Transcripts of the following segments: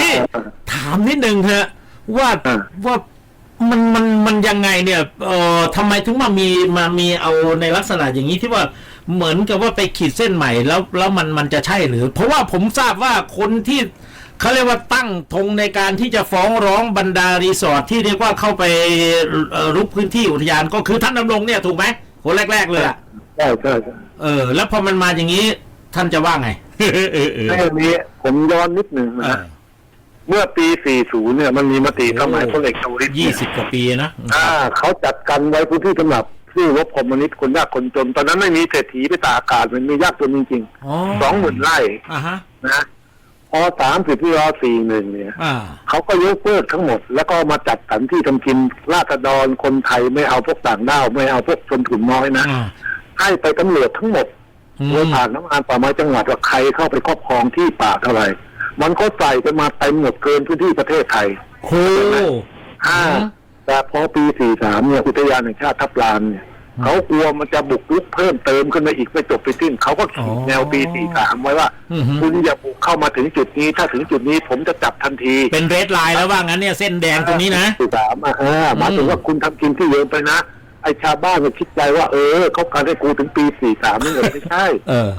นี่อ่าถามนิดนึงเถอะว่าอ่า ว่ามันมันมันยังไงเนี่ยเอ่อทำไมถึงมามีมามีเอาในลักษณะอย่างนี้ที่ว่าเหมือนกับว่าไปขีดเส้นใหม่แล้วแล้วมันมันจะใช่หรือ เพราะว่าผมทราบว่าคนที่เขาเรียกว่าตั้งธงในการที่จะฟ้องร้องบรรดารีสอร์ทที่เรียกว่าเข้าไปเอ่อรุกพื้นที่อุทยานก็คือท่านดำรงเนี่ยถูกไหมคนแรก ๆ เลยอะใช่ใช่ใช่เออ แล้วพอมันมาอย่างนี้ท่านจะว่าไง เออเออเออ เรื่องนี้ผมย้อนนิดหนึ่งเอนะอ เมื่อปี 40 เนี่ย มันมีมติสมัยพลเอกชวลิตยี่สิบกว่าปีนะอ่าเขาจัดกันไว้พื้นที่สำหรับผู้รบคอมมิวนิสต์คนยากคนจน ตอนนั้นไม่มีเศรษฐีไปตากอากาศมันมียากจนจริงอ๋อๆสองหมื่นไร่อ่าฮะนะพอสามสิบที่รอสี่หนึ่งเนี่ยอ่าเขาก็ยกเลิกทั้งหมด แล้วก็มาจัดสรรที่ทำกินราษฎรคนไทยไม่เอาพวกต่างด้าวไม่เอาพวกชนกลุ่มน้อยนะ อ่า ให้ไปตำรวจทั้งหมดอืม โดยผ่านน้ำงานป่าไม้จังหวัดว่าใครเข้าไปครอบครองที่ป่าเท่าไหร่ มันก็ใส่กันมาเต็มหมดเกินพื้นที่ประเทศไทยโคอ่าอืมแต่พอปี43เนี่ยอุทยานแห่งชาติทับลานเนี่ยเขากลัวมันจะบุกรุกเพิ่มเติมขึ้นมาอีกไม่จบไปสิ้นเขาก็ขีดแนวปี43ไว้ว่าอือฮึคุณอย่าบุกเข้ามาถึงจุดนี้ ถ้าถึงจุดนี้ผมจะจับทันที เป็นเรดไลน์แล้วว่างั้นเนี่ยเส้นแดงตรงนี้นะสี่สามอะเออหมายถึงว่าคุณทำกินที่เยินไปนะไอชาวบ้านก็คิดใจว่าเออเขาการให้กูถึงปี43นี่เหรอไม่ใช่ เออ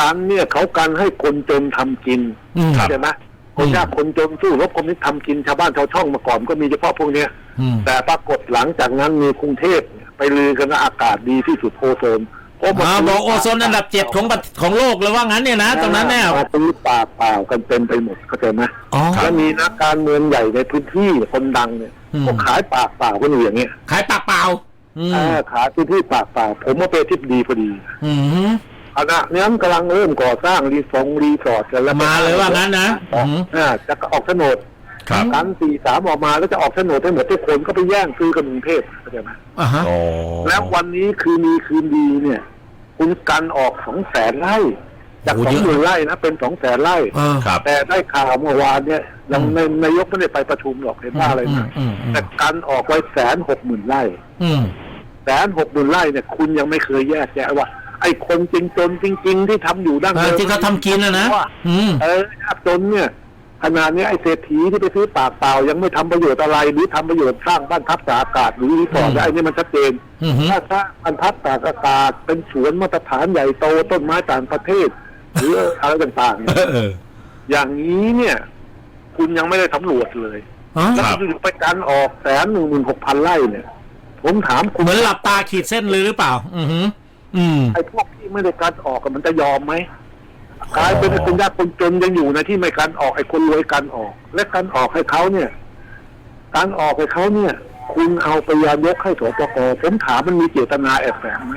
การเนี่ยเขาการให้คนจนทำกินอืมใช่ไหมคนยากคนจนสู้รบคอมมิวนิสต์ทำกินชาวบ้านชาวช่องมาก่อนก็มีเฉพาะพวกเนี้ยอืมแต่ปรากฏหลังจากนั้นมีกรุงเทพเนี่ยไปลือกันว่าอากาศดีที่สุดโอโซนเพราะมันอ่าบอกโอโซนอันดับเจ็ดของประของโลกเลยว่างั้นเนี่ยนะตรงนั้นเนี่ยมาซื้อปากเปล่ากันเต็มไปหมดเข้าใจไหมอ๋อแล้วมีนักการเมืองใหญ่ในพื้นที่คนดังเนี่ยอืมก็ขายปากเปล่ากันอยู่อย่างเงี้ยขายปากเปล่าอืมอ่าขายพื้นที่ปากเปล่าผมว่าเป็นทิพดีพอดี อืม ขณะนี้มันกำลังเริ่มก่อสร้างรีสอร์ทรีสอร์ทกันแล้วมาเลยว่างั้นนะออกอืมอ่าจะออกโฉนดครับกันสี่สามออกมาแล้วจะออกโฉนดให้หมดทุกคนก็ไปแย่งซื้อกันกรุงเทพเข้าใจไหมอ่าฮะโอ้แล้ววันนี้คือมีคืนดีเนี่ย คุณกันออกสองแสนไร่จากโอ้สอเยงอะหมื่นไร่นะเป็นสองแสนไร่เออครับแต่ได้ข่าวเมื่อวานเนี่ยยังอืมในนายกไม่ได้ไปประชุมหรอกเห็นว่าอะไรอืมนะอืมอืมแต่กันออกไว้แสนหกหมื่นไร่อืมแสนหกหมื่นไร่เนี่ย คุณยังไม่เคยแยกแยะว่า ไอ้คนจริงจนจริง ๆ ที่ทำอยู่ดั้งเออเดิมที่เขาทำกินนะนะว่าอืมเออยากจนเนี่ยขนาดนี้ไอ้เศรษฐีที่ไปซื้อปากเปล่ายังไม่ทำประโยชน์อะไรหรือทำประโยชน์สร้างบ้านพักตากอากาศหรือรีสอร์ทอืมไอ้นี่มันชัดเจนอืมถ้าสร้างบ้านพักตากอากาศเป็นสวนมาตรฐานใหญ่โตต้นไม้ต่างประเทศ หรืออะไรต่างๆเอเนี่ยอเอออย่างนี้เนี่ย คุณยังไม่ได้สำรวจเลยอ๋อแล้วอยู่ๆไปการออกแสนหนึ่งหมื่นหกพันไร่เนี่ย ผมถามคุณเหมือนหลับตาขีดเส้นเลยหรือเปล่า อือหื ออืม ไอ้พวกที่ไม่ได้การออกกันมันจะยอมไหมกลายเป็นคนยากคนจนยังอยู่ในที่ไม่การออกไอ้คนรวยการออก และการออกให้เขาเนี่ย การออกให้เขาเนี่ย คุณเอาไปยายกให้สปกผมถามมันมีเจตนาแอบแฝงไหม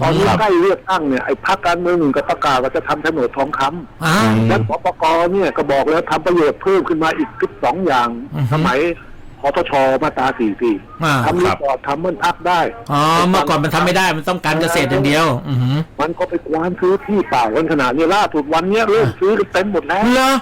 ตอนนี้ครับ ใกล้เลือกตั้งเนี่ยไอ้พรรคการเมืองหนึ่งกับประกาศว่าจะทำโฉนดทองคำ อ่า แล้วสปกเนี่ยก็บอกแล้วทำประโยชน์เพิ่มขึ้นมาอีกสิบสองอย่าง อือฮึ สมัย พปชมาตราสี่สี่อ่าทำรีสอร์ททำมันพักได้อ๋อเมื่อก่อนมันทำไม่ได้มันต้องการเกษตรอย่างเดียว อือหือมันก็ไปกว้านซื้อที่เปล่ากันขนาดนี้ล่าสุดวันเนี้ยเริ่มซื้อกันเต็มหมดแล้ว เหรอ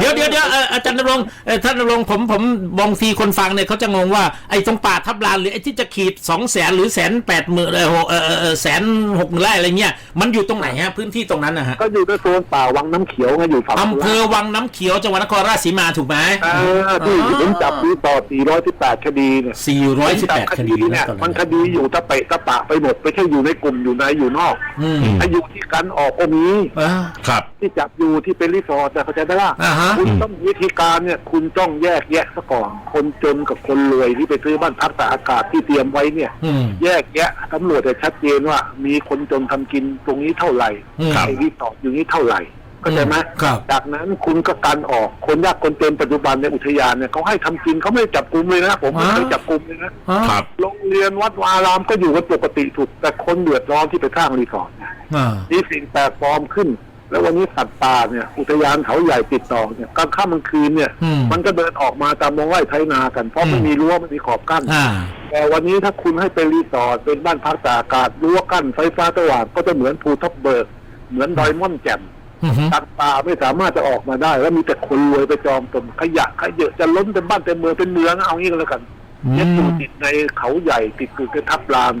เดี๋ยวเดี๋ยวเดี๋ยวเอ่ออาจารย์นรงค์เอ่อท่านนรงค์ผมผมบางทีคนฟังเนี่ยเขาจะงงว่าไอ้ตรงป่าทับลานหรือไอ้ที่จะขีดสองแสนหรือแสนแปดหมื่นเออหกเออเออเออแสนหกหมื่นไร่อะไรเงี้ยมันอยู่ตรงไหนฮะพื้นที่ตรงนั้นนะฮะก็อยู่ในโซนป่าวังน้ำเขียวไงอยู่ฝั่งอำเภอวังน้ำเขียวจังหวัดนครราชสีมาถูกไหมเออที่ผมจับรีสอร์ท418 คดีเนี่ยสี่ร้อยสิบแปดคดีเนี่นะยตอนมันั้นน คดีอยู่ตะเปะตะปะไปหมดไม่ใช่อยู่ในกลุ่มอยู่ในอยู่นอกอืม ไอ้อยู่ที่กันออกก็มี อ่าครับ ที่จับอยู่ที่เป็นรีสอร์ทนะเข้าใจไหมล่ะ อ่าฮะ คุณต้องวิธีการเนี่ย คุณต้องแยกแยะซะก่อน คนจนกับคนรวยที่ไปซื้อบ้านพักตากอากาศที่เตรียมไว้เนี่ย อืม แยกแยะตำรวจจะชัดเจนว่า มีคนจนทำกินตรงนี้เท่าไหร่อืม ไอ้รีสอร์ทอยู่นี้เท่าไหร่เข้าใจไหมครับ จากนั้นคุณก็กันออกคนยากคนจนปัจจุบันในอุทยานเนี่ยเขาให้ทำกินเขาไม่ได้จับกลุ่มเลยนะผมไม่เคยจับกลุ่มเลยนะอ๋อครับ โรงเรียนวัดวาอารามก็อยู่กันปกติถูกแต่คนเดือดร้อนที่ไปสร้างรีสอร์ทเนี่ยอ่า มีสิ่งแปลกปลอมขึ้น แล้ววันนี้สัตว์ป่าเนี่ยอุทยานเขาใหญ่ติดต่อเนี่ยกลางค่ำกลางคืนเนี่ย อืมมันก็เดินออกมาตามวงไร่ไถนากัน เพราะไม่อืม มีรั้วไม่มีขอบกั้น อ่า แต่วันนี้ถ้าคุณให้เป็นรีสอร์ทเป็นบ้านพักตากอากาศรั้วกั้นไฟฟ้าสว่างก็จะเหมือนภูทับเบิก เหมือนดอยม่อนแจ่มอือหือสัตว์ป่าไม่สามารถจะออกมาได้ แล้วมีแต่คนรวยไปจอมตนขยะขยะจะล้นเต็มบ้านเต็มเมืองเป็นเมืองเอางี้ก็แล้วกันอืมยึดอยู่ติดในเขาใหญ่ติดอยู่ในทับลาน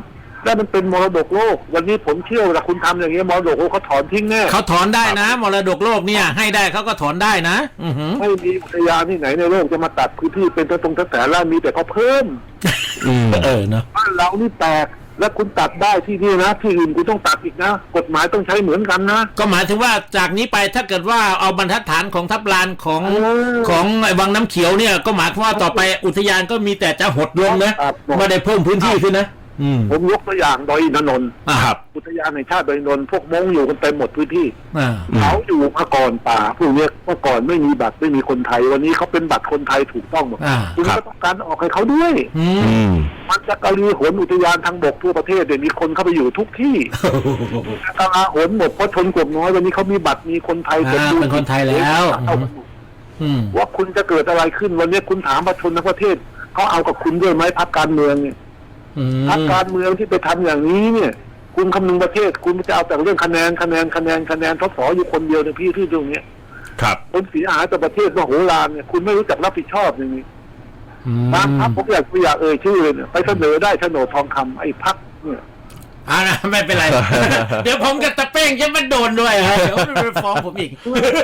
แล้วมันเป็นมรดกโลก วันนี้ผมเชื่อเวลาคุณทำอย่างนี้ยมรดกโลกเขาถอนทิ้งแน่เขาถอนได้นะ มรดกโลกเนี่ย ให้ได้เขาก็ถอนได้นะอือหือไม่มีอุทยานที่ไหนในโลกจะมาตัดพื้นที่เป็นตรงแสนไร่มีแต่เขาเพิ่มอืมเออเนาะบ้านเรานี่แตกแล้วคุณตัดได้ที่นี่นะที่อื่นคุณต้องตัดอีกนะ กฎหมายต้องใช้เหมือนกันนะ ก็หมายถึงว่าจากนี้ไปถ้าเกิดว่าเอาบรรทัดฐานของทับลานของเออของไอ้วังน้ำเขียวเนี่ย ก็หมายความว่าต่อไปอุทยานก็มีแต่จะหดลงนะครับไม่ได้เพิ่มพื้นที่ขึ้นนะ อืมผมยกตัวอย่างดอยอินทนนท์อ่าครับอุทยานแห่งชาติดอยอินทนนท์พวกมงอยู่กันเต็มหมดพื้นที่อ่าอืมเขาอยู่มาก่อนป่าพวกเนี้ยเมื่อก่อนไม่มีบัตรไม่มีคนไทย วันนี้เขาเป็นบัตรคนไทยถูกต้องหมดอ่าคุณครับก็ต้องการออกให้เขาด้วย อืมอืมมันจะกะลีหนอุทยานทางบกทั่วประเทศเดี๋ยวมีคนเข้าไปอยู่ทุกที่กะลาหนหมดเพราะชนกลุ่มน้อยวันนี้เขามีบัตรมีคนไทยอ่าเป็นคนไทยแล้วเอากันหมด อืม ว่าคุณจะเกิดอะไรขึ้นวันนี้คุณถามประชาชนทั้งประเทศเขาเอากับคุณด้วยไหมพรรคการเมืองเนี่ยอืม พรรคการเมืองที่ไปทำอย่างนี้เนี่ย คุณคำนึงประเทศ คุณจะเอาแต่เรื่องคะแนนคะแนนคะแนนคะแนนทศอยู่คนเดียวในพี่ที่ตรงเนี้ยครับคนเสียหายต่อประเทศมโหฬารเนี่ยคุณไม่รู้จักรับผิดชอบอย่างนี้อืมบางพรรคผมอยากไม่อยากเอ่ยชื่อเลยเนี่ยไปเสนอได้โฉนดทองคำไอ้พรรคเนี่ยอ่านะไม่เป็นไร เดี๋ยวผมกับตะเป้งจะมาโดนด้วยฮะเดี๋ยวมันไปฟ้องผมอีก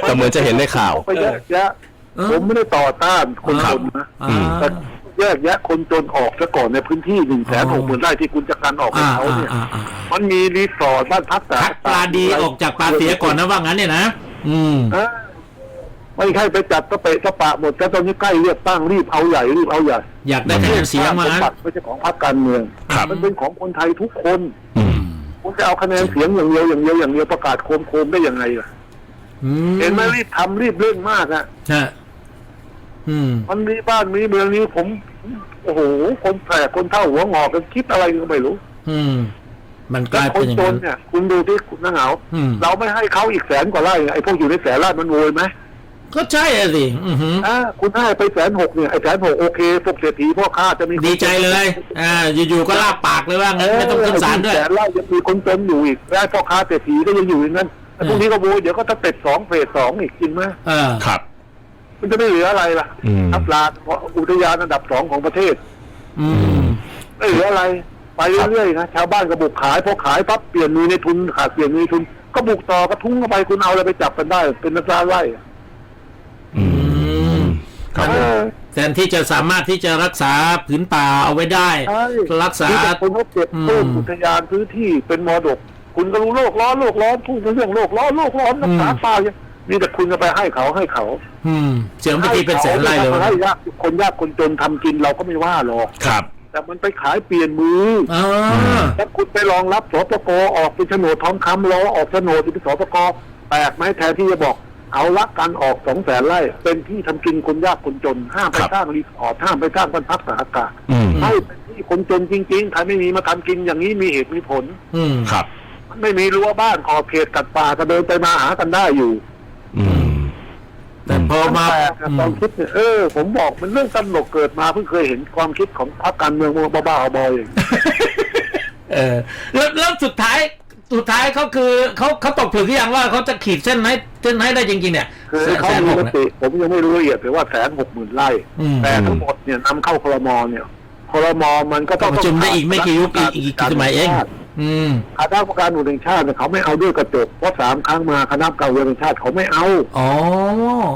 แต่เหมือนจะเห็นในข่าวไปแยกแยะเออผมไม่ได้ต่อต้านคนจนนะอ่าแต่ แยกแยะคนจนออกซะก่อนในพื้นที่หนึ่งแสนหกหมื่นไร่ที่คุณจะกันออกให้อ่าเขาอ่าเนี่ยอ่าอ่ามันมีรีสอร์ทบ้านพักแต่คัดปลาดีออกจากปลาเสียก่อนนะว่างั้นเนี่ยนะอืมเออไม่ใช่ไปจัดสเปะสปะหมดแต่ตอนนี้ใกล้เลือกตั้งรีบเอาใหญ่รีบเอาใหญ่อยากได้คะแนนเสียงมาสมบัติไม่ใช่ของพรรคการเมืองครับมันเป็นของคนไทยทุกคนอืมคุณจะเอาคะแนนเสียงอย่างเดียวอย่างเดียวอย่างเดียวประกาศโคมโคมๆได้ยังไงล่ะอืมเห็นไหมรีบทำรีบเร่งมากอะใช่อื มมันมีบ้านมีเมืองนี้ผม โอ้โห คนแปลกคนเท่าหัวงอกกันคิดอะไรก็ไม่รู้ อืม มันกแล้วลายคเป็นนอย่างจนั้นนเนี่ย คุณดูที่คุณนังเหงาอืมเราไม่ให้เขาอีกแสนกว่าไร่ไอ้พวกอยู่ในแสนไร่มันโวยไหมก็ใช่อะสิอือหืออ่าคุณให้ไปแสนหกเนี่ยไอ้แสนหกโอเคพวกเศรษฐีพ่อค้าจะมีคนดีใจเลย อ่า อยู่ๆก็ลาบปากเลยว่างั้นไม่ต้องขึ้นศาลด้วยแสนไร่ยังมีคนจนอยู่อีกแล้วพ่อค้าเศรษฐีก็ยังอยู่อย่างนั้นไอ้พวกนี้ก็โวยเดี๋ยวก็จะเป็ดสองเฟสสองอีกจริงไหมเออครับ มันจะไม่เหลืออะไรล่ะอืม ทับลานอุทยานอันดับสองของประเทศ อืม ไม่เหลืออะไร ไปเรื่อยๆนะชาวบ้านก็บุกขายพอขายปั๊บเปลี่ยนมือในทุนขาดเปลี่ยนมือในทุน ก็บุกต่อกระทุ้งเข้าไปคุณเอาอะไรไปจับกันได้ เป็นนักล่าไล่อืมครับเออ แทนที่จะสามารถที่จะรักษาผืนป่าเอาไว้ได้ ใช่รักษามีแต่คนเขาเก็บอืมเพิ่มอุทยานพื้นที่เป็นมรดก คุณก็รู้โลกร้อนโลกร้อนพูดเรื่องโลกร้อนโลกร้อนรักษาป่าอย่าง มีแต่คุณจะไปให้เขาให้เขา อืม เสียงไปทีเป็นแสนไร่เลยให้วะให้ยากคนยากคนจนทำกินเราก็ไม่ว่าหรอกครับ แต่มันไปขายเปลี่ยนมืออ่าถ้าคุณไปรองรับสปกออกเป็นโฉนดทองคำรอออกโฉนดเป็นสปกแปลกไหมแทนที่จะบอกเอาละการออกสองแสนไร่เป็นที่ทำกินคนยากคนจนห้ามไปครับสร้างรีสอร์ทห้ามไปสร้างบ้านพักตากอากาศอืมให้เป็นที่คนจนจริงๆใครไม่มีมาทำกินอย่างนี้มีเหตุมีผล อืมครับมันไม่มีรั้วบ้านขอบเขตกัดป่าก็เดินไปมาหากันได้อยู่อืมแต่ พอมาแปลกนะอืมตอนคิดเนี่ยเออผมบอกมันเรื่องตลกเกิดมาเพิ่งเคยเห็นความคิดของพรรคการเมืองบ้าๆบอๆอย่างนี้เออแล้วแล้วสุดท้ายสุดท้ายเขาคือเขาเขาตกผลึกหรือยังว่าเขาจะขีดเส้นให้เส้นให้ได้จริงๆเนี่ยคือแสนเขาแสนมีหกมเนี่ยติผมยังไม่รู้ละเอียดแต่ว่าแสนหกหมื่นไร่อืมแต่ทั้งหมดเนี่ยนำเข้าครมเนี่ยครมมันก็ต้ต้อองงประชุมได้อีกไม่กี่ยุคอีกอีกกี่สมัยเอง อืมคณะกรรมการอุดมแห่งชาติเนี่ยเขาไม่เอาด้วยกระจกเพราะสามครั้งมาคณะกรรมการอุดมแห่งชาติเขาไม่เอาอ๋อ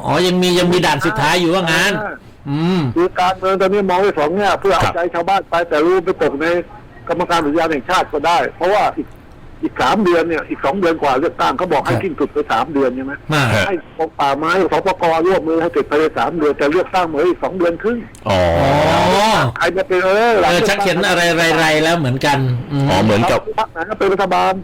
อ๋อยังมียังมีด่านสุดท้ายอยู่ว่างานอืมคือการเมืองตอนนี้มองไว้สองแง่เพื่อเอาใจชาวบ้านไปแต่รู้ไปตกในกรรมการอุทยานแห่งชาติก็ได้ เพราะว่าอีก อีกสามเดือนเนี่ยอีกสองเดือนกว่าเลือกตั้งเขาบอกให้ครับสิ้นสุดไปสามเดือนใช่ไหมมาฮะ ให้กรมป่าไม้สปกร่วมมือให้เสร็จภายในสามเดือนแต่เลือกตั้งเหมือนอีกสองเดือนครึ่งอ๋ออ๋อใครจะเป็นเออหลัเองอชักเขียนอะไรไรๆแล้วเหมือนกันอืมอ๋อเหมือนกับพรรคไหนก็เป็นรัฐบาล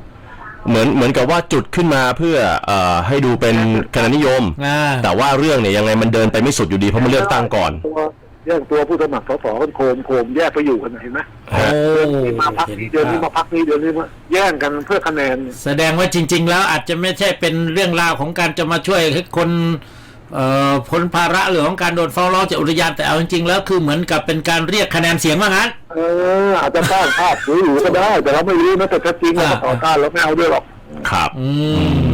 เหมือนเหมือนกับว่าจุดขึ้นมาเพื่อเอ่อให้ดูเป็นคะแนนนิยม อ่า แต่ว่าเรื่องเนี่ยยังไงมันเดินไปไม่สุดอยู่ดีเพราะมันเลือกตั้งก่อน ตัว แยกตัวผู้สมัครสสกันโคมโคมแยกไปอยู่กันเห็นไหมโอ้เดือนนี้มาพักนี้เดือนนี้มาพักนี้เดือนนี้มาแย่งกันเพื่อคะแนน แสดงว่าจริง ๆ แล้วอาจจะไม่ใช่เป็นเรื่องราวของการจะมาช่วยให้คนเอ่อพ้นภาระเรื่องของการโดนฟ้องร้องจากอุทยานแต่เอาจริง ๆ แล้วคือเหมือนกับเป็นการเรียกคะแนนเสียงว่างั้นเอออาจจะสร้างภาพสวยหรูก็ได้ แต่เราไม่รู้นะแต่ถ้าจริงเราก็ต่อต้านเราไม่เอาด้วยหรอกครับ อื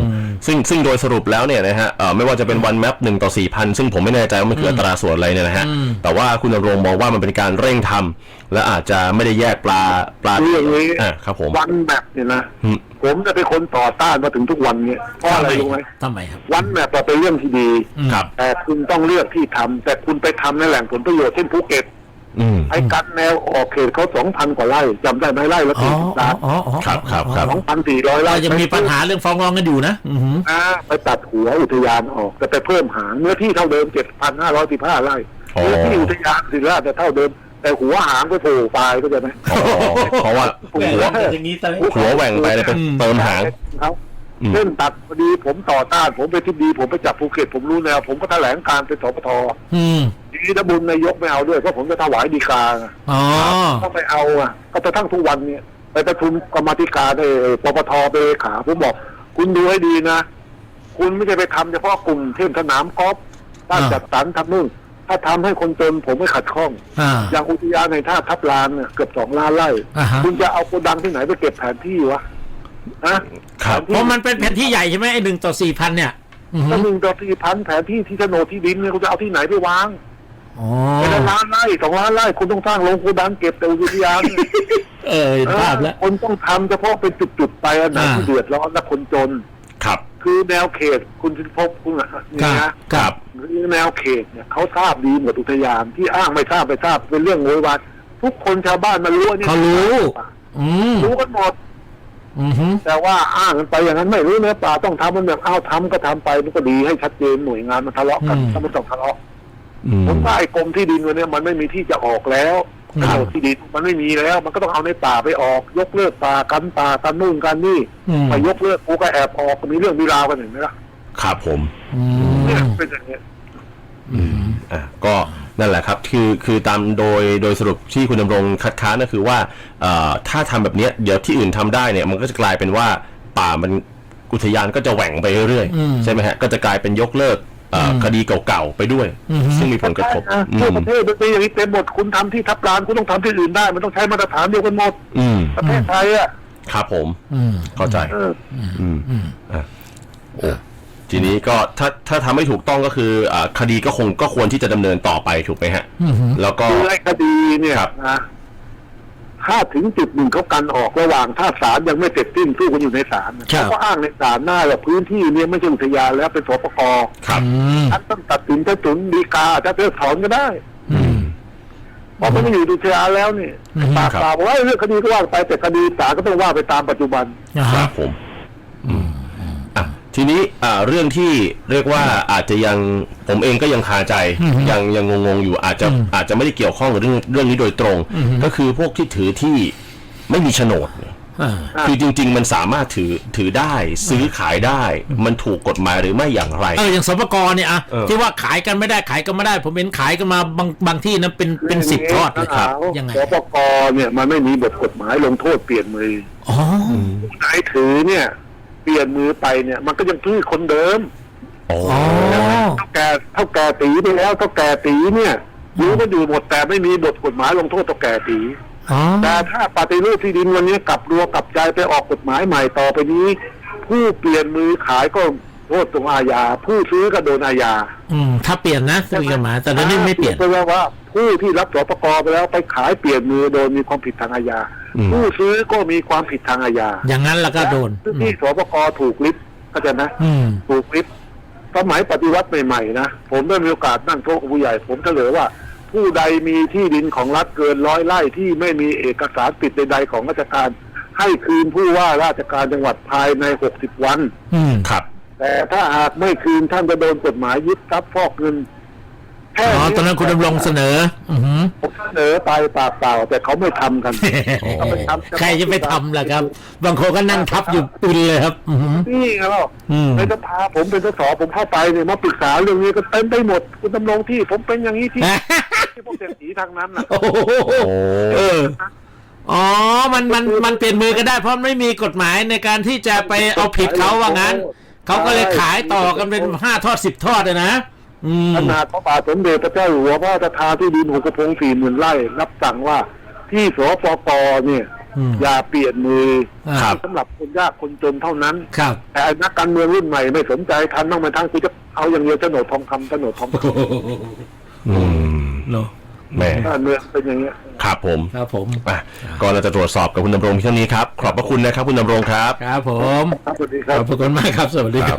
ม ซึ่งซึ่งโดยสรุปแล้วเนี่ยนะฮะเอ่อไม่ว่าจะเป็นวันแมปหนึ่งต่อสี่พันซึ่งผมไม่แน่ใจว่ามันคืออัตราส่วนอะไรเนี่ยนะฮะอืมแต่ว่าคุณดำรงมองว่ามันเป็นการเร่งทำและอาจจะไม่ได้แยกปลาปลาคืออย่างนี้อ่าครับผมวันแบบเนี่ยนะอืมผมจะเป็นคนต่อต้านมาถึงทุกวันเนี่ยเพราะอะไรรู้ไหมทำไมครับวันแบบเราเป็นเรื่องที่ดีอืมครับแต่คุณต้องเลือกที่ทำแต่คุณไปทำในแหล่งผลประโยชน์เช่นภูเก็ตอืม ไอ้กัดแนวออกเขตเขาสองพันกว่าไร่จำได้ไหมไร่ละอ๋อสี่สิบล้านอ๋ออ๋อครับครับครับ สองพันสี่ร้อยไร่เรายังมีปัญหาเรื่องฟ้องร้องกันอยู่นะอือหืออ่าไปตัดหัวอุทยานออกแต่ไปเพิ่มหางเนื้อที่เท่าเดิมเจ็ดพันห้าร้อยสิบห้าไร่อ๋อ เนื้อที่อุทยานศิริราชจะเท่าเดิม แต่หัวหางก็โผล่ปลายก็จะไหมอ๋อเพราะว่าหัหัววอย่างนี้ซะแล้วหัวแหว่งไปเลยเป็นอืมเติมหาง เขาอืม เส้นตัดพอดีผมต่อต้าน ผมไปที่ดี ผมไปจับภูเก็ตผมรู้แนวผมก็แถลงการเป็นสปทอืมทีนี้ถ้าบุญนายกไม่เอาด้วยเพราะผมจะถวายดีกาไงอ๋อต้องไปเอาอะก็กระทั่งทุกวันเนี่ยไปประชุมกรรมาธิการเออปปทไปเลขาผมบอก คุณดูให้ดีนะ คุณไม่ใช่ไปทำเฉพาะกลุ่มเช่นสนามกอล์ฟบ้านอ่าจัดสรรทำนู่นถ้าทำให้คนจนผมไม่ขัดข้องอ่าอย่างอุทยานในท่าทับลานเนี่ยเกือบสองล้านไร่อ่าฮะคุณจะเอาโกดังที่ไหนไปเก็บแผนที่วะ นะ ครับแผเพราะมันเป็นแผ่นที่ใหญ่ใช่ไหมไอ้หนึ่งต่อสี่พันเนี่ยอือหืถ้าอหนึ่งต่อสี่พันแผนที่ที่โฉนดที่ดินเนี่ยคุณจะเอาที่ไหนไปวางอ๋อเป็นล้านไร่สองล้านไร่คุณต้องสร้างโรงโกดังเก็บแต่อุทยานเนี่ยเออเห็นภาพแล้ว คนต้องทำเฉพาะเป็นจุดๆไปอันไหนอ่า ที่เดือดร้อนและคนจน ครับ คือแนวเขตคุณชินพบคุณอะครันี่บนะ ครับคือแนวเขตเนี่ยเขาทราบดีหมดอุทยานที่อ้างไม่ทราบไม่ทราบเป็นเรื่องโวยวายทุกคนชาวบ้านมันรู้ว่านี่เขารู้ อืมรู้กันหมด อือหือแต่ว่าอ้างกันไปอย่างนั้นไม่รู้เนื้อป่าต้องทำมันแบบอ้าวทำก็ทำไปมันก็ดีให้ชัดเจนหน่วยงานมันทะเลาะกันถ้ามันต้องทะเลาะอืม ผมว่าไอ้กรมที่ดินวันเนี้ยมันไม่มีที่จะออกแล้วครัโฉบนดที่ดินมันไม่มีแล้ว มันก็ต้องเอาในป่าไปออก ยกเลิกป่ากันป่ากันนู่นกันนี่อืมไปยกเลิกกูก็แอบออกมีเรื่องมีราวกันเห็นไหมล่ะครับผม อืเนี่ยมเป็นอย่างเงี้ย อืมอะก็ นั่นแหละครับคือคือตามโดยโดยสรุปที่คุณดำรงคัดค้านก็คือว่าเอ่อถ้าทำแบบเนี้ยเดี๋ยวที่อื่นทำได้เนี่ยมันก็จะกลายเป็นว่าป่ามันอุทยานก็จะแหว่งไปเรื่อยอืมๆใช่ไหมฮะก็จะกลายเป็นยกเลิกเอ่ออมคดีเก่าๆไปด้วยอือฮึซึ่งมีผลกระทบใช่อืทั่วมประเทศมันเป็นอย่างนี้เต็มหมดคุณทำที่ทับลานคุณต้องทำที่อื่นได้ มันต้องใช้มาตรฐานเดียวกันหมดอืมประเทศไทยอะครับผมอืมเข้าใจเอออืมอืมอะโอ้ ทีนี้ก็ถ้าถ้าทำไม่ถูกต้องก็คืออ่าคดีก็คงก็ควรที่จะดำเนินต่อไปถูกไหมฮะ อือหือแล้วก็ คือไอ้คดีเนี่ยครับ นะถ้าถึงจุดหนึ่งเขากันออกระหว่างถ้าศาลยังไม่เสร็จสิ้นสู้กันอยู่ในศาลนะครับ เขาก็อ้างในศาลหน้าว่าพื้นที่เนี่ยไม่ใช่อุทยานแล้วเป็นสปกครับ อืมท่านต้องตัดสินจะจุนดีกาจะเพิกถอนก็ได้อืม เพราะมันไม่อยู่อุทยานแล้วนี่อืม ปากครับเปล่าบอกว่าเรื่องคดีก็ว่าไปแต่คดีศาลก็ต้องว่าไปตามปัจจุบัน นะคฮะรับผมอะ ทีนี้อ่าเรื่องที่เรียกว่าอาจจะยังผมเองก็ยังคาใจอือฮึยังยังงงๆอยู่อาจจะอืมอาจจะไม่ได้เกี่ยวข้องกับเรื่องเรื่องนี้โดยตรงอือฮึก็คือพวกที่ถือที่ไม่มีโฉนดเนี่ยอ่าอะคือจริง ๆ มันสามารถถือถือได้ซื้อขายได้ มันถูกกฎหมายหรือไม่อย่างไร เอออย่างสปกรเนี่ยอะเออที่ว่าขายกันไม่ได้ขายกันไม่ได้ ผมเห็นขายกันมาบางบางที่นั้นเป็นเป็นสิบทอดเลยครับยังไงสปกเนี่ยมันไม่มีบทกฎหมายลงโทษเปลี่ยนมืออ๋อผู้ไหนถือเนี่ย เปลี่ยนมือไปเนี่ย มันก็ยังถือคนเดิมอ๋ออ๋อเท่าแก่เท่าแก่ตีไปแล้วเท่าแก่ตีเนี่ยรู้ก็อยู่หมดแต่ไม่มีบทกฎหมายลงโทษเท่าแก่ตีอ๋อแต่ถ้าปฏิรูปที่ดินวันนี้กลับรัวกลับใจไปออกกฎหมายใหม่ต่อไปนี้ ผู้เปลี่ยนมือขายก็โทษตรงอาญาผู้ซื้อก็โดนอาญาอืม ถ้าเปลี่ยนนะจะมีกฎหมายแต่ตอนนี้ไม่เปลี่ยนเพราะว่า ผู้ที่รับสปกไปแล้วไปขายเปลี่ยนมือโดนมีความผิดทางอาญาอืม ผู้ซื้อก็มีความผิดทางอาญาอย่างนั้นแล้วก็โดนและที่สปกถูกลิฟก็จะนะอืมถูกลิฟสมัยปฏิวัติใหม่ๆนะผมได้มีโอกาสนั่งโต๊ะกับผู้ใหญ่ ผมเฉลยว่า ผู้ใดมีที่ดินของรัฐเกินร้อยไร่ที่ไม่มีเอกสารปิดใด ๆ ของราชการ ให้คืนผู้ว่าราชการจังหวัดภายใน60วันอืมครับ แต่ถ้าหากไม่คืนท่านจะโดนกฎหมายยึดทรัพย์ฟอกเงินแค่ อ๋อตอนนั้นคุณดำรงเสนอ อือหือผมเสนอไปปากเปล่า แต่เขาไม่ทำกันเขาไปทำ ใครจะไปทำล่ะครับ บางคนก็นั่งทับอยู่ปินเลยครับ อือหือ นี่ไงล่ะอืม ในสภาผมเป็นสสผมเข้าไปเนี่ยมาปรึกษาเรื่องนี้ก็เต็มไปหมดคุณดำรงที่ ผมเป็นอย่างนี้ที่ที่พวกเศรษฐีทางนั้นน่ะ โอ้โหโอ้เอออ๋อ มันมันมันเปลี่ยนมือก็ได้ เพราะไม่มีกฎหมายในการที่จะไปเอาผิดเขาว่างั้นเขาก็เลยขายต่อกันเป็นห้าทอดสิบทอดเลยนะอืม ขนาดพระบาทสมเด็จพระเจ้าอยู่หัวพระราชทานที่ดินหุกพงศ์สี่หมื่นไร่รับสั่งว่าที่สปกเนี่ยอืมอย่าเปลี่ยนมือครับสำหรับคนยากคนจนเท่านั้นครับแต่ไอ้นักการเมืองรุ่นใหม่ไม่สนใจทันต้องมาทางกูจะเอาอย่างเดียวโฉนดทองคำโฉนดทองคอืมเนาะแหม่ำบ้านเมืองเป็นอย่างเงี้ยครับผมครับผมอะก็เราจะตรวจสอบกับคุณดำรงเพียงเท่านี้ครับ ขอบพระคุณนะครับ คุณดำรงครับ ครับผม ครับสวัสดีคขรับอบพระคุณมากครับ สวัสดีครับ